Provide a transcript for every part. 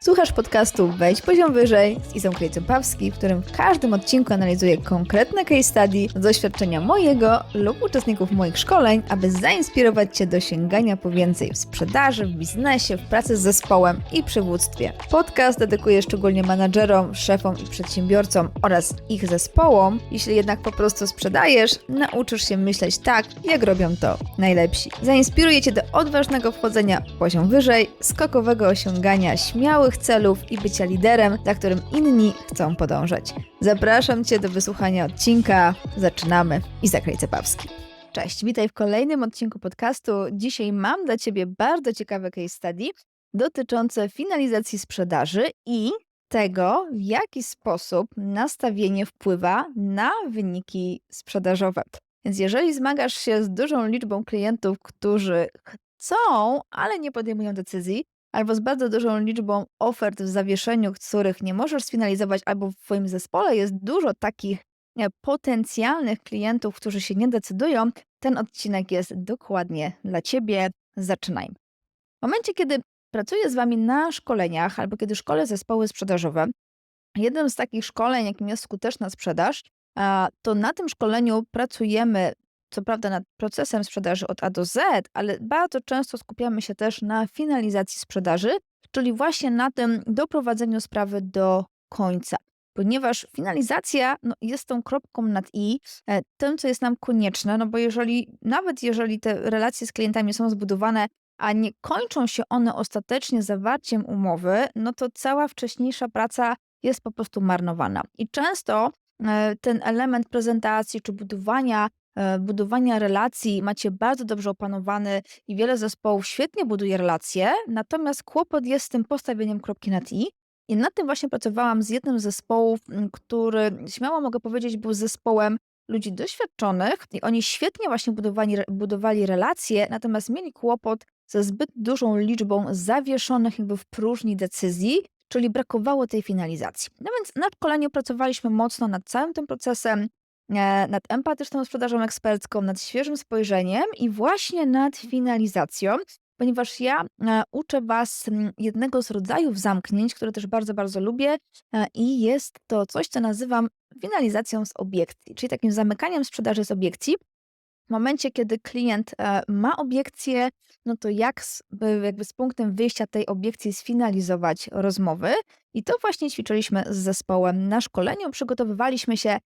Słuchasz podcastu Wejdź poziom wyżej z Izą Krejcą-Pawski, w którym w każdym odcinku analizuję konkretne case study z doświadczenia mojego lub uczestników moich szkoleń, aby zainspirować Cię do sięgania po więcej w sprzedaży, w biznesie, w pracy z zespołem i przywództwie. Podcast dedykuję szczególnie menadżerom, szefom i przedsiębiorcom oraz ich zespołom. Jeśli jednak po prostu sprzedajesz, nauczysz się myśleć tak, jak robią to najlepsi. Zainspiruję Cię do odważnego wchodzenia w poziom wyżej, skokowego osiągania śmiałych celów i bycia liderem, za którym inni chcą podążać. Zapraszam Cię do wysłuchania odcinka. Zaczynamy. I Zakraj Cepawski. Cześć, witaj w kolejnym odcinku podcastu. Dzisiaj mam dla Ciebie bardzo ciekawe case study dotyczące finalizacji sprzedaży i tego, w jaki sposób nastawienie wpływa na wyniki sprzedażowe. Więc jeżeli zmagasz się z dużą liczbą klientów, którzy chcą, ale nie podejmują decyzji, albo z bardzo dużą liczbą ofert w zawieszeniu, których nie możesz sfinalizować, albo w Twoim zespole jest dużo takich e, potencjalnych klientów, którzy się nie decydują, ten odcinek jest dokładnie dla Ciebie. Zaczynajmy. W momencie, kiedy pracuję z Wami na szkoleniach, albo kiedy szkole zespoły sprzedażowe, jednym z takich szkoleń, jakim jest skuteczna sprzedaż, to na tym szkoleniu pracujemy co prawda nad procesem sprzedaży od A do Z, ale bardzo często skupiamy się też na finalizacji sprzedaży, czyli właśnie na tym doprowadzeniu sprawy do końca. Ponieważ finalizacja no, jest tą kropką nad i, e, tym, co jest nam konieczne, no bo jeżeli, nawet jeżeli te relacje z klientami są zbudowane, a nie kończą się one ostatecznie zawarciem umowy, no to cała wcześniejsza praca jest po prostu marnowana. I często e, ten element prezentacji czy budowania budowania relacji macie bardzo dobrze opanowany i wiele zespołów świetnie buduje relacje, natomiast kłopot jest z tym postawieniem kropki nad i. I nad tym właśnie pracowałam z jednym z zespołów, który śmiało mogę powiedzieć, był zespołem ludzi doświadczonych i oni świetnie właśnie budowali, budowali relacje, natomiast mieli kłopot ze zbyt dużą liczbą zawieszonych jakby w próżni decyzji, czyli brakowało tej finalizacji. No więc na szkoleniu pracowaliśmy mocno nad całym tym procesem, e, nad empatyczną sprzedażą ekspercką, nad świeżym spojrzeniem i właśnie nad finalizacją, ponieważ ja e, uczę Was m, jednego z rodzajów zamknięć, które też bardzo, bardzo lubię e, i jest to coś, co nazywam finalizacją z obiekcji, czyli takim zamykaniem sprzedaży z obiekcji. W momencie, kiedy klient ma obiekcję, no to jak z, by jakby z punktem wyjścia tej obiekcji sfinalizować rozmowy. I to właśnie ćwiczyliśmy z zespołem na szkoleniu. Przygotowywaliśmy się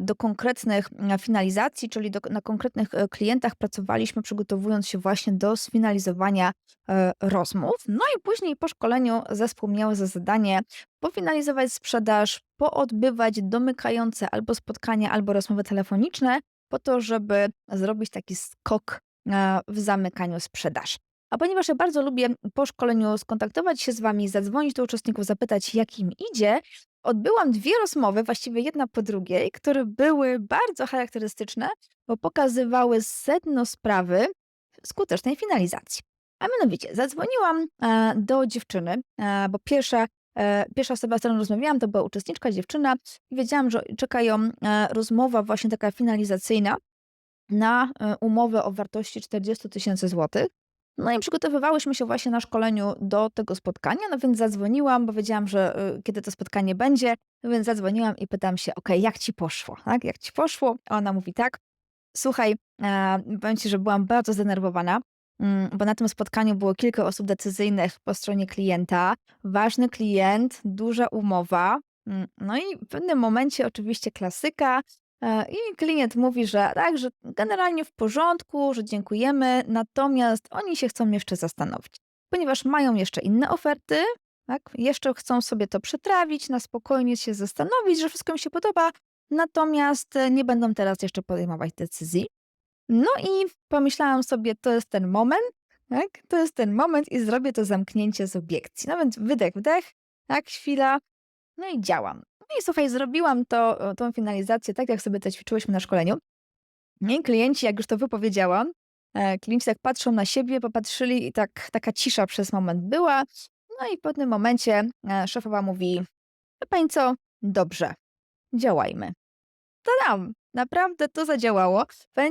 do konkretnych e, finalizacji, czyli do, na konkretnych e, klientach pracowaliśmy, przygotowując się właśnie do sfinalizowania e, rozmów. No i później po szkoleniu zespół miał za zadanie pofinalizować sprzedaż, poodbywać domykające albo spotkania, albo rozmowy telefoniczne, po to, żeby zrobić taki skok e, w zamykaniu sprzedaży. A ponieważ ja bardzo lubię po szkoleniu skontaktować się z Wami, zadzwonić do uczestników, zapytać, jak im idzie, odbyłam dwie rozmowy, właściwie jedna po drugiej, które były bardzo charakterystyczne, bo pokazywały sedno sprawy skutecznej finalizacji. A mianowicie, zadzwoniłam e, do dziewczyny, e, bo pierwsza E, Pierwsza osoba, z którą rozmawiałam, to była uczestniczka, dziewczyna i wiedziałam, że czeka ją rozmowa właśnie taka finalizacyjna na umowę o wartości 40 tysięcy złotych. No i przygotowywałyśmy się właśnie na szkoleniu do tego spotkania, no więc zadzwoniłam, bo wiedziałam, że y, kiedy to spotkanie będzie, no więc zadzwoniłam i pytam się, ok, jak ci poszło, tak, jak ci poszło? A ona mówi tak, słuchaj, e, powiem ci, że byłam bardzo zdenerwowana, Mm, bo na tym spotkaniu było kilka osób decyzyjnych po stronie klienta. Ważny klient, duża umowa. Mm, No i w pewnym momencie oczywiście klasyka. E, I klient mówi, że tak, że generalnie w porządku, że dziękujemy, natomiast oni się chcą jeszcze zastanowić, ponieważ mają jeszcze inne oferty, tak? Jeszcze chcą sobie to przetrawić, na spokojnie się zastanowić, że wszystko im się podoba, natomiast e, nie będą teraz jeszcze podejmować decyzji. No i pomyślałam sobie, to jest ten moment, tak? To jest ten moment i zrobię to zamknięcie z obiekcji. No więc wydech, wdech, tak, chwila, no i działam. No i słuchaj, zrobiłam to, tą finalizację tak, jak sobie to ćwiczyłyśmy na szkoleniu. I klienci, jak już to wypowiedziałam, e, klienci tak patrzą na siebie, popatrzyli i tak taka cisza przez moment była. No i w pewnym momencie e, szefowa mówi, pani co, dobrze, działajmy. Tadam! Naprawdę to zadziałało.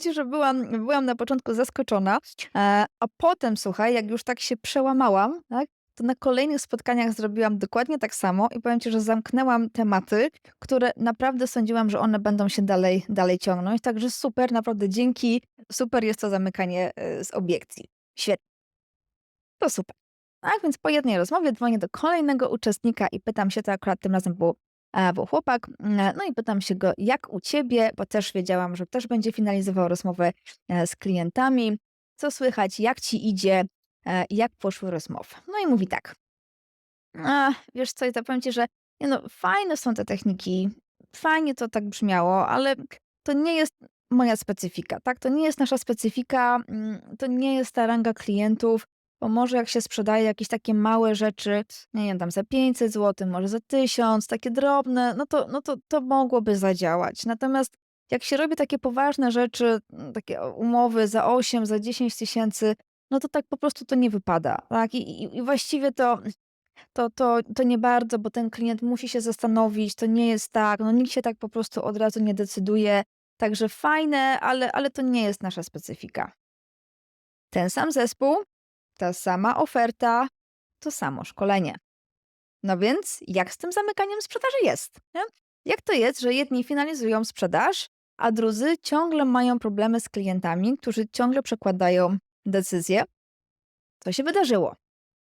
Ci, że byłam byłam na początku zaskoczona, e, a potem, słuchaj, jak już tak się przełamałam, tak, to na kolejnych spotkaniach zrobiłam dokładnie tak samo i powiem Ci, że zamknęłam tematy, które naprawdę sądziłam, że one będą się dalej, dalej ciągnąć. Także super, naprawdę dzięki. Super jest to zamykanie y, z obiekcji. Świetnie. To super. Tak więc po jednej rozmowie dzwonię do kolejnego uczestnika i pytam się, to akurat tym razem był, e, był chłopak, mm, no i pytam się go, jak u ciebie, bo też wiedziałam, że też będzie finalizował rozmowę e, z klientami, co słychać, jak ci idzie, e, jak poszły rozmowy. No i mówi tak, a, wiesz co, to powiem ci, że no, fajne są te techniki, fajnie to tak brzmiało, ale to nie jest moja specyfika, tak? To nie jest nasza specyfika, mm, to nie jest ta ranga klientów, bo może jak się sprzedaje jakieś takie małe rzeczy, nie wiem, tam za 500 zł, może za 1000, takie drobne, no to, no to, to mogłoby zadziałać. Natomiast jak się robi takie poważne rzeczy, mm, takie umowy za 8, za 10 tysięcy, no to tak po prostu to nie wypada, tak? I, i, i właściwie to, to, to, to nie bardzo, bo ten klient musi się zastanowić, to nie jest tak, no nikt się tak po prostu od razu nie decyduje. Także fajne, ale, ale to nie jest nasza specyfika. Ten sam zespół, ta sama oferta, to samo szkolenie. No więc jak z tym zamykaniem sprzedaży jest? Nie? Jak to jest, że jedni finalizują sprzedaż, a drudzy ciągle mają problemy z klientami, którzy ciągle przekładają decyzje? Co się wydarzyło?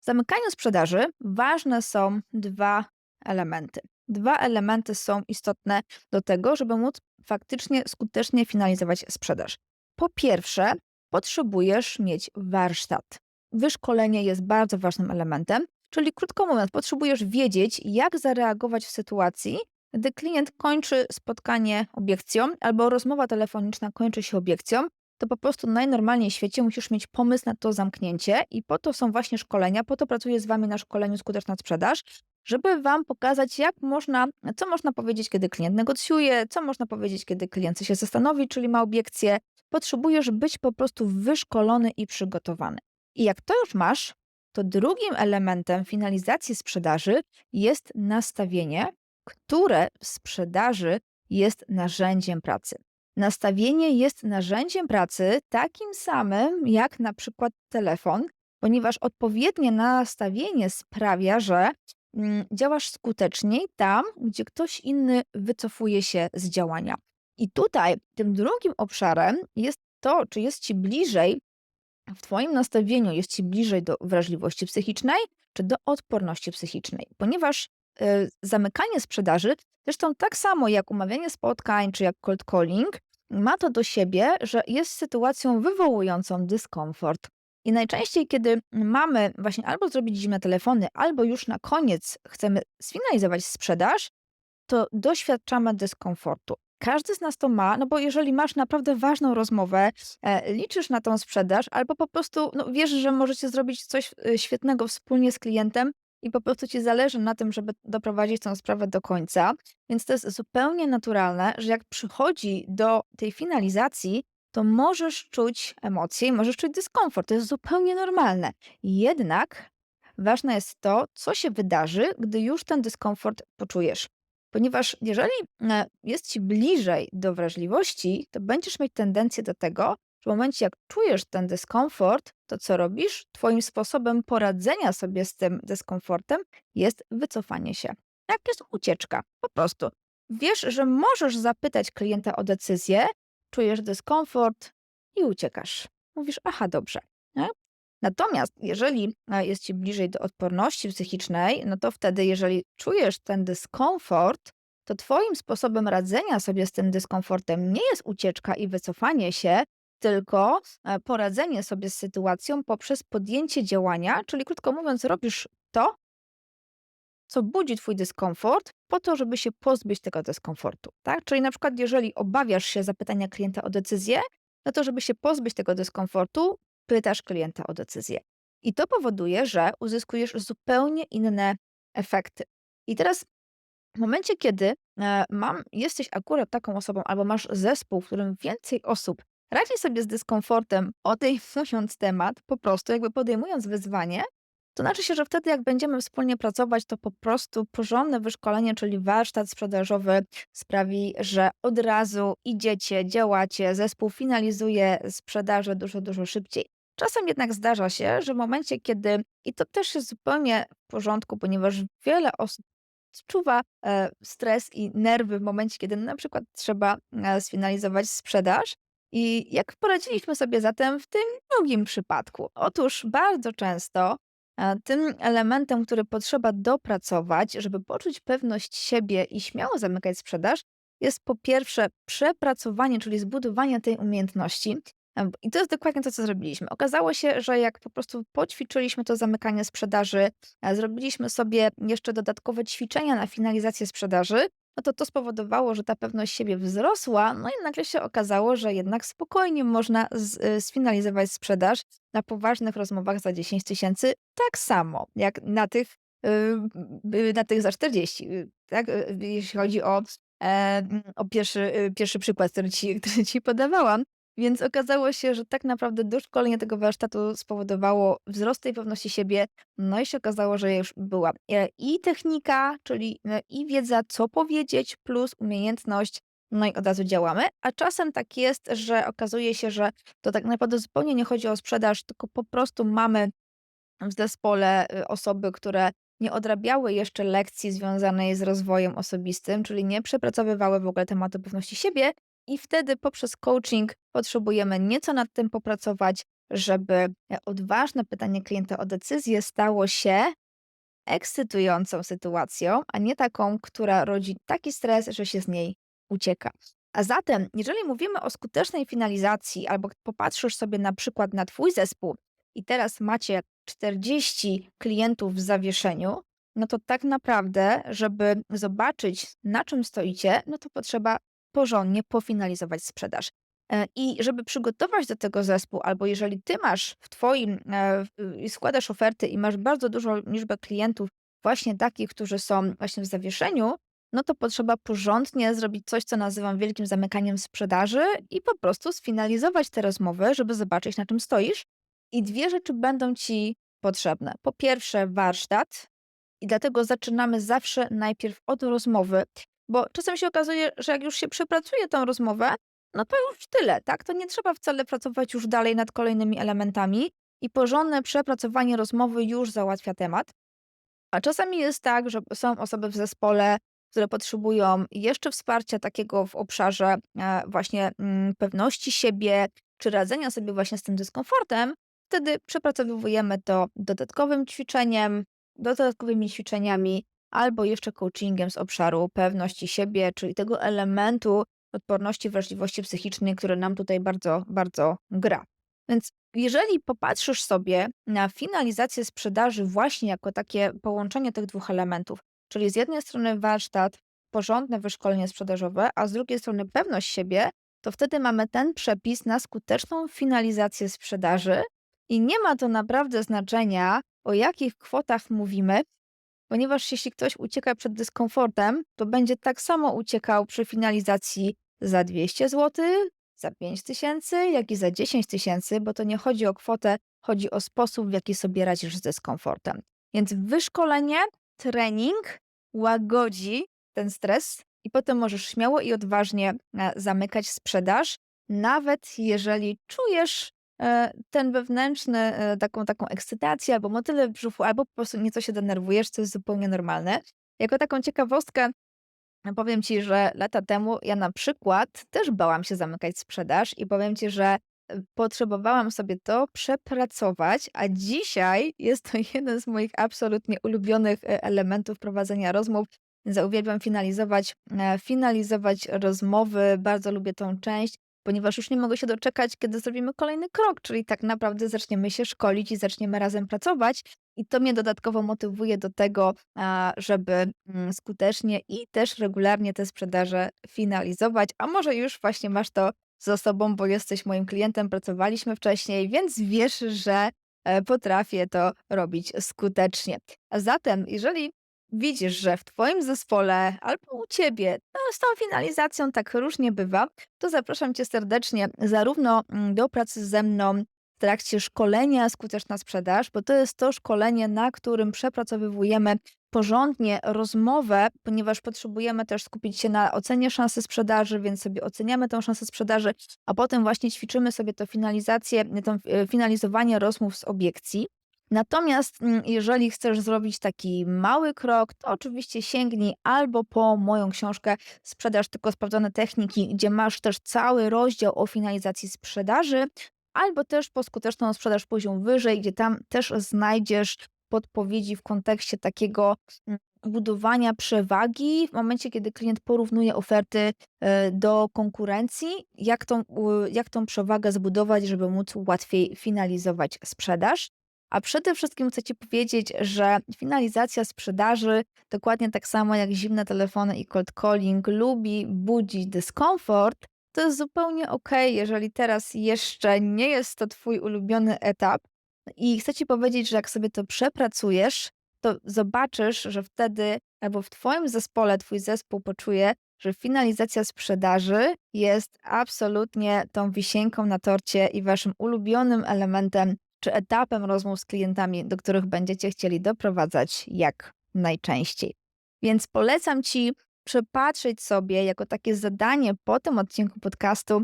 W zamykaniu sprzedaży ważne są dwa elementy. Dwa elementy są istotne do tego, żeby móc faktycznie skutecznie finalizować sprzedaż. Po pierwsze, potrzebujesz mieć warsztat. Wyszkolenie jest bardzo ważnym elementem, czyli krótko mówiąc, potrzebujesz wiedzieć, jak zareagować w sytuacji, gdy klient kończy spotkanie obiekcją albo rozmowa telefoniczna kończy się obiekcją, to po prostu najnormalniej w świecie musisz mieć pomysł na to zamknięcie i po to są właśnie szkolenia, po to pracuję z Wami na szkoleniu Skuteczna Sprzedaż, żeby Wam pokazać, jak można, co można powiedzieć, kiedy klient negocjuje, co można powiedzieć, kiedy klient się zastanowi, czyli ma obiekcję. Potrzebujesz być po prostu wyszkolony i przygotowany. I jak to już masz, to drugim elementem finalizacji sprzedaży jest nastawienie, które w sprzedaży jest narzędziem pracy. Nastawienie jest narzędziem pracy takim samym jak na przykład telefon, ponieważ odpowiednie nastawienie sprawia, że mm, działasz skuteczniej tam, gdzie ktoś inny wycofuje się z działania. I tutaj tym drugim obszarem jest to, czy jest ci bliżej w Twoim nastawieniu jest Ci bliżej do wrażliwości psychicznej czy do odporności psychicznej, ponieważ y, zamykanie sprzedaży, zresztą tak samo jak umawianie spotkań czy jak cold calling, ma to do siebie, że jest sytuacją wywołującą dyskomfort. I najczęściej, kiedy mamy właśnie albo zrobić zimne telefony, albo już na koniec chcemy sfinalizować sprzedaż, to doświadczamy dyskomfortu. Każdy z nas to ma, no bo jeżeli masz naprawdę ważną rozmowę, e, liczysz na tą sprzedaż, albo po prostu no, wiesz, że możecie zrobić coś e, świetnego wspólnie z klientem i po prostu ci zależy na tym, żeby doprowadzić tę sprawę do końca. Więc to jest zupełnie naturalne, że jak przychodzi do tej finalizacji, to możesz czuć emocje i możesz czuć dyskomfort. To jest zupełnie normalne. Jednak ważne jest to, co się wydarzy, gdy już ten dyskomfort poczujesz. Ponieważ jeżeli e, jest ci bliżej do wrażliwości, to będziesz mieć tendencję do tego, momencie jak czujesz ten dyskomfort, to co robisz? Twoim sposobem poradzenia sobie z tym dyskomfortem jest wycofanie się. Jak jest ucieczka, po prostu. Wiesz, że możesz zapytać klienta o decyzję, czujesz dyskomfort i uciekasz. Mówisz, aha, dobrze. Nie? Natomiast jeżeli e, jest ci bliżej do odporności psychicznej, no to wtedy, jeżeli czujesz ten dyskomfort, to twoim sposobem radzenia sobie z tym dyskomfortem nie jest ucieczka i wycofanie się, tylko e, poradzenie sobie z sytuacją poprzez podjęcie działania, czyli krótko mówiąc, robisz to, co budzi twój dyskomfort, po to, żeby się pozbyć tego dyskomfortu. Tak? Czyli na przykład, jeżeli obawiasz się zapytania klienta o decyzję, no to żeby się pozbyć tego dyskomfortu, pytasz klienta o decyzję. I to powoduje, że uzyskujesz zupełnie inne efekty. I teraz w momencie, kiedy e, mam, jesteś akurat taką osobą, albo masz zespół, w którym więcej osób radzi sobie z dyskomfortem, odejmując temat, po prostu jakby podejmując wyzwanie, to znaczy się, że wtedy jak będziemy wspólnie pracować, to po prostu porządne wyszkolenie, czyli warsztat sprzedażowy sprawi, że od razu idziecie, działacie, zespół finalizuje sprzedaże dużo, dużo szybciej. czasem jednak zdarza się, że w momencie, kiedy, i to też jest zupełnie w porządku, ponieważ wiele osób odczuwa e, stres i nerwy w momencie, kiedy na przykład trzeba e, sfinalizować sprzedaż. I jak poradziliśmy sobie zatem w tym drugim przypadku? Otóż bardzo często e, tym elementem, który potrzeba dopracować, żeby poczuć pewność siebie i śmiało zamykać sprzedaż, jest po pierwsze przepracowanie, czyli zbudowanie tej umiejętności. Em, I to jest dokładnie to, co zrobiliśmy. Okazało się, że jak po prostu poćwiczyliśmy to zamykanie sprzedaży, e, zrobiliśmy sobie jeszcze dodatkowe ćwiczenia na finalizację sprzedaży, no to to spowodowało, że ta pewność siebie wzrosła, no i nagle się okazało, że jednak spokojnie można z, y, sfinalizować sprzedaż na poważnych rozmowach za 10 tysięcy, tak samo jak na tych, y, y, na tych za 40, y, tak? Jeśli chodzi o, e, o pierwszy, pierwszy przykład, który ci, który ci podawałam. Więc okazało się, że tak naprawdę doszkolenie tego warsztatu spowodowało wzrost tej pewności siebie. No i się okazało, że już była e, i technika, czyli e, i wiedza, co powiedzieć, plus umiejętność. No i od razu działamy. A czasem tak jest, że okazuje się, że to tak naprawdę zupełnie nie chodzi o sprzedaż, tylko po prostu mamy w zespole y, osoby, które nie odrabiały jeszcze lekcji związanej z rozwojem osobistym, czyli nie przepracowywały w ogóle tematu pewności siebie, i wtedy poprzez coaching potrzebujemy nieco nad tym popracować, żeby e, odważne pytanie klienta o decyzję stało się ekscytującą sytuacją, a nie taką, która rodzi taki stres, że się z niej ucieka. A zatem, jeżeli mówimy o skutecznej finalizacji, albo popatrzysz sobie na przykład na Twój zespół i teraz macie 40 klientów w zawieszeniu, no to tak naprawdę, żeby zobaczyć, na czym stoicie, no to potrzeba porządnie pofinalizować sprzedaż. E, I żeby przygotować do tego zespół, albo jeżeli ty masz w twoim, e, i składasz oferty i masz bardzo dużą liczbę klientów, właśnie takich, którzy są właśnie w zawieszeniu, no to potrzeba porządnie zrobić coś, co nazywam wielkim zamykaniem sprzedaży i po prostu sfinalizować te rozmowy, żeby zobaczyć, na czym stoisz. I dwie rzeczy będą ci potrzebne. Po pierwsze, warsztat, i dlatego zaczynamy zawsze najpierw od rozmowy, bo czasem się okazuje, że jak już się przepracuje tą rozmowę, no to już tyle, tak? To nie trzeba wcale pracować już dalej nad kolejnymi elementami i porządne przepracowanie rozmowy już załatwia temat. A czasami jest tak, że są osoby w zespole, które potrzebują jeszcze wsparcia takiego w obszarze e, właśnie mm, pewności siebie, czy radzenia sobie właśnie z tym dyskomfortem. Wtedy przepracowujemy to dodatkowym ćwiczeniem, dodatkowymi ćwiczeniami albo jeszcze coachingiem z obszaru pewności siebie, czyli tego elementu odporności, wrażliwości psychicznej, który nam tutaj bardzo, bardzo gra. Więc jeżeli popatrzysz sobie na finalizację sprzedaży właśnie jako takie połączenie tych dwóch elementów, czyli z jednej strony warsztat, porządne wyszkolenie sprzedażowe, a z drugiej strony pewność siebie, to wtedy mamy ten przepis na skuteczną finalizację sprzedaży i nie ma to naprawdę znaczenia, o jakich kwotach mówimy, ponieważ jeśli ktoś ucieka przed dyskomfortem, to będzie tak samo uciekał przy finalizacji za 200 zł, za 5 tysięcy, jak i za 10 tysięcy, bo to nie chodzi o kwotę, chodzi o sposób, w jaki sobie radzisz z dyskomfortem. Więc wyszkolenie, trening łagodzi ten stres i potem możesz śmiało i odważnie e, zamykać sprzedaż, nawet jeżeli czujesz ten wewnętrzny, e, taką, taką ekscytację albo motylę w brzuchu, albo po prostu nieco się denerwujesz, co jest zupełnie normalne. Jako taką ciekawostkę powiem ci, że lata temu ja na przykład też bałam się zamykać sprzedaż i powiem ci, że e, potrzebowałam sobie to przepracować, a dzisiaj jest to jeden z moich absolutnie ulubionych e, elementów prowadzenia rozmów. Więc uwielbiam finalizować, e, finalizować rozmowy, bardzo lubię tą część, ponieważ już nie mogę się doczekać, kiedy zrobimy kolejny krok, czyli tak naprawdę zaczniemy się szkolić i zaczniemy razem pracować. I to mnie dodatkowo motywuje do tego, żeby mm, skutecznie i też regularnie te sprzedaże finalizować. A może już właśnie masz to za sobą, bo jesteś moim klientem, pracowaliśmy wcześniej, więc wiesz, że e, potrafię to robić skutecznie. A zatem, jeżeli widzisz, że w Twoim zespole albo u Ciebie no, z tą finalizacją tak różnie bywa, to zapraszam Cię serdecznie zarówno mm, do pracy ze mną w trakcie szkolenia Skuteczna Sprzedaż, bo to jest to szkolenie, na którym przepracowywujemy porządnie rozmowę, ponieważ potrzebujemy też skupić się na ocenie szansy sprzedaży, więc sobie oceniamy tą szansę sprzedaży, a potem właśnie ćwiczymy sobie to finalizację, to e, finalizowanie rozmów z obiekcji. Natomiast mm, jeżeli chcesz zrobić taki mały krok, to oczywiście sięgnij albo po moją książkę Sprzedaż tylko sprawdzone techniki, gdzie masz też cały rozdział o finalizacji sprzedaży, albo też po skuteczną sprzedaż poziom wyżej, gdzie tam też znajdziesz podpowiedzi w kontekście takiego mm, budowania przewagi w momencie, kiedy klient porównuje oferty e, do konkurencji, jak tą, jak tą przewagę zbudować, żeby móc łatwiej finalizować sprzedaż. A przede wszystkim chcę Ci powiedzieć, że finalizacja sprzedaży, dokładnie tak samo jak zimne telefony i cold calling, lubi budzić dyskomfort. To jest zupełnie ok, jeżeli teraz jeszcze nie jest to Twój ulubiony etap. I chcę Ci powiedzieć, że jak sobie to przepracujesz, to zobaczysz, że wtedy albo w Twoim zespole Twój zespół poczuje, że finalizacja sprzedaży jest absolutnie tą wisienką na torcie i Waszym ulubionym elementem czy etapem rozmów z klientami, do których będziecie chcieli doprowadzać jak najczęściej. Więc polecam Ci przepatrzeć sobie jako takie zadanie po tym odcinku podcastu,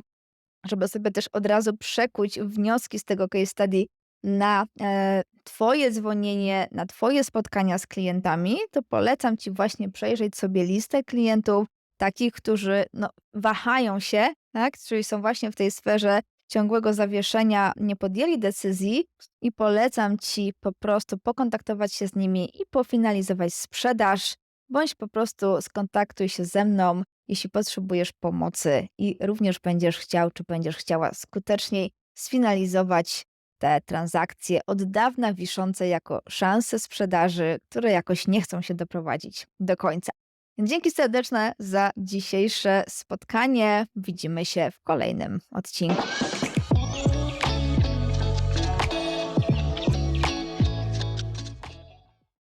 żeby sobie też od razu przekuć wnioski z tego case study na e, Twoje dzwonienie, na Twoje spotkania z klientami, to polecam Ci właśnie przejrzeć sobie listę klientów, takich, którzy no, wahają się, tak? czyli są właśnie w tej sferze ciągłego zawieszenia nie podjęli decyzji i polecam Ci po prostu pokontaktować się z nimi i pofinalizować sprzedaż, bądź po prostu skontaktuj się ze mną, jeśli potrzebujesz pomocy i również będziesz chciał, czy będziesz chciała skuteczniej sfinalizować te transakcje od dawna wiszące jako szanse sprzedaży, które jakoś nie chcą się doprowadzić do końca. Dzięki serdeczne za dzisiejsze spotkanie. Widzimy się w kolejnym odcinku.